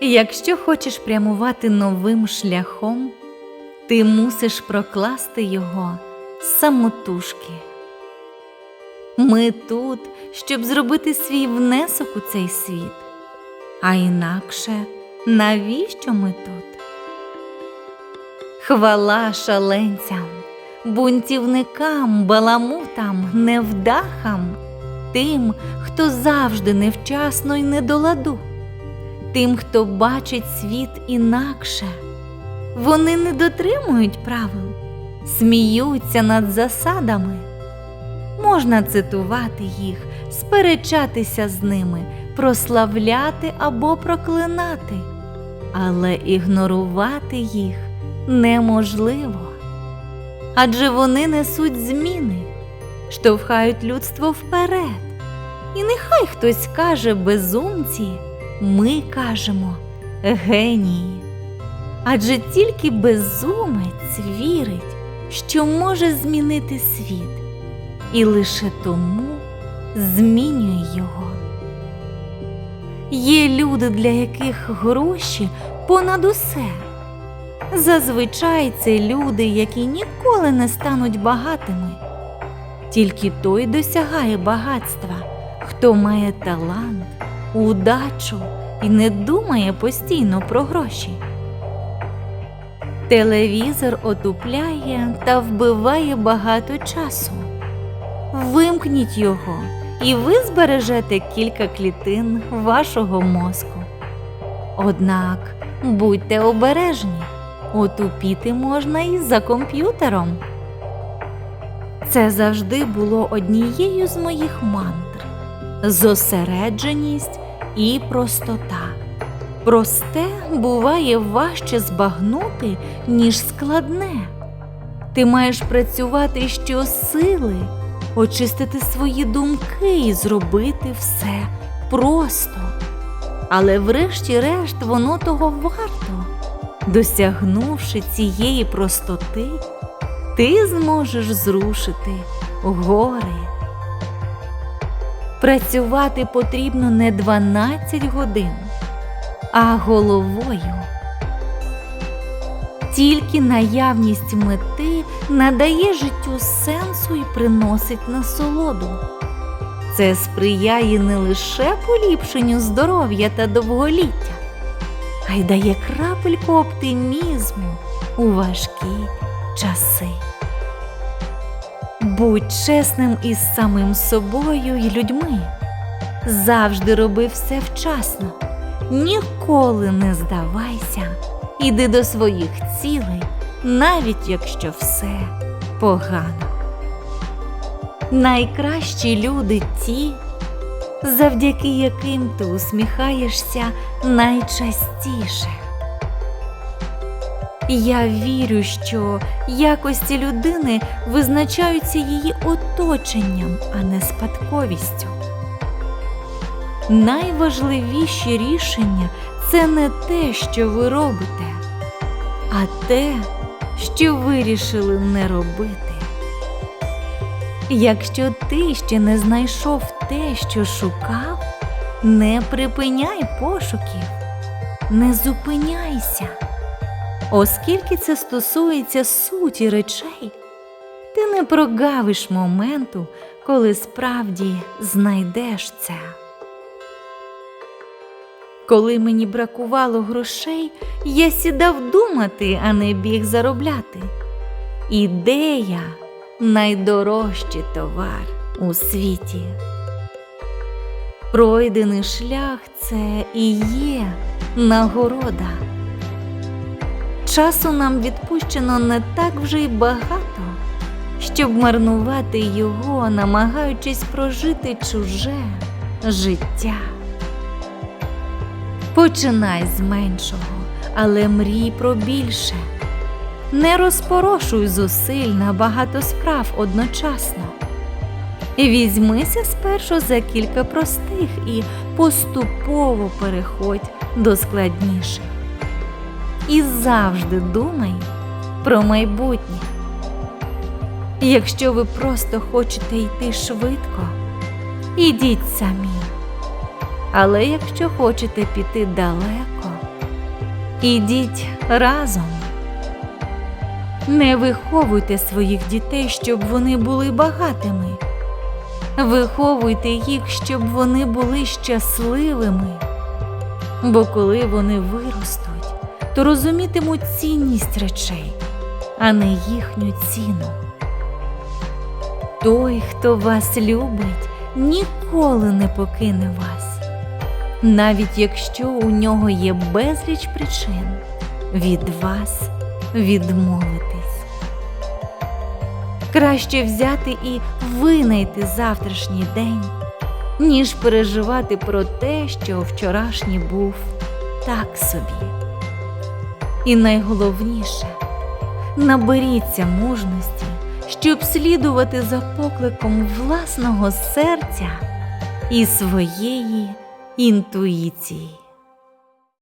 Якщо хочеш прямувати новим шляхом, ти мусиш прокласти його самотужки. Ми тут, щоб зробити свій внесок у цей світ. А інакше, навіщо ми тут? Хвала шаленцям, бунтівникам, баламутам, невдахам, тим, хто завжди невчасно й не до тим, хто бачить світ інакше. Вони не дотримують правил, сміються над засадами. Можна цитувати їх, сперечатися з ними, прославляти або проклинати, але ігнорувати їх неможливо. Адже вони несуть зміни, штовхають людство вперед. І нехай хтось каже безумці, ми кажемо генії. Адже тільки безумець вірить, що може змінити світ, і лише тому змінює його. Є люди, для яких гроші понад усе. Зазвичай це люди, які ніколи не стануть багатими. Тільки той досягає багатства, хто має талант, удачу і не думає постійно про гроші. Телевізор отупляє та вбиває багато часу. Вимкніть його, і ви збережете кілька клітин вашого мозку. Однак будьте обережні, отупіти можна і за комп'ютером. Це завжди було однією з моїх мантр зосередженість і простота. Просте буває важче збагнути, ніж складне. Ти маєш працювати щосили, очистити свої думки і зробити все просто. Але врешті-решт воно того варто. Досягнувши цієї простоти, ти зможеш зрушити гори. Працювати потрібно не 12 годин, а головою. Тільки наявність мети надає життю сенсу і приносить насолоду. Це сприяє не лише поліпшенню здоров'я та довголіття, а й дає крапельку оптимізму у важкі часи. Будь чесним із самим собою і людьми. Завжди роби все вчасно. Ніколи не здавайся, іди до своїх цілей, навіть якщо все погано. Найкращі люди ті, завдяки яким ти усміхаєшся найчастіше. Я вірю, що якості людини визначаються її оточенням, а не спадковістю. Найважливіші рішення це не те, що ви робите, а те, що вирішили не робити. Якщо ти ще не знайшов те, що шукав, не припиняй пошуків, не зупиняйся. Оскільки це стосується суті речей, ти не прогавиш моменту, коли справді знайдеш це. Коли мені бракувало грошей, я сідав думати, а не біг заробляти. Ідея найдорожчий товар у світі. Пройдений шлях це і є нагорода. Часу нам відпущено не так вже й багато, щоб марнувати його, намагаючись прожити чуже життя. Починай з меншого, але мрій про більше. Не розпорошуй зусиль на багато справ одночасно. Візьмися спершу за кілька простих і поступово переходь до складніших. І завжди думай про майбутнє. Якщо ви просто хочете йти швидко, ідіть самі. Але якщо хочете піти далеко, Ідіть разом. Не виховуйте своїх дітей, щоб вони були багатими. Виховуйте їх, щоб вони були щасливими. Бо коли вони виростуть, то розумітимуть цінність речей, а не їхню ціну. Той, хто вас любить, ніколи не покине вас, навіть якщо у нього є безліч причин від вас відмовитись. Краще взяти і винайти завтрашній день, ніж переживати про те, що вчорашній був так собі. І найголовніше наберіться мужності, щоб слідувати за покликом власного серця і своєї інтуїції.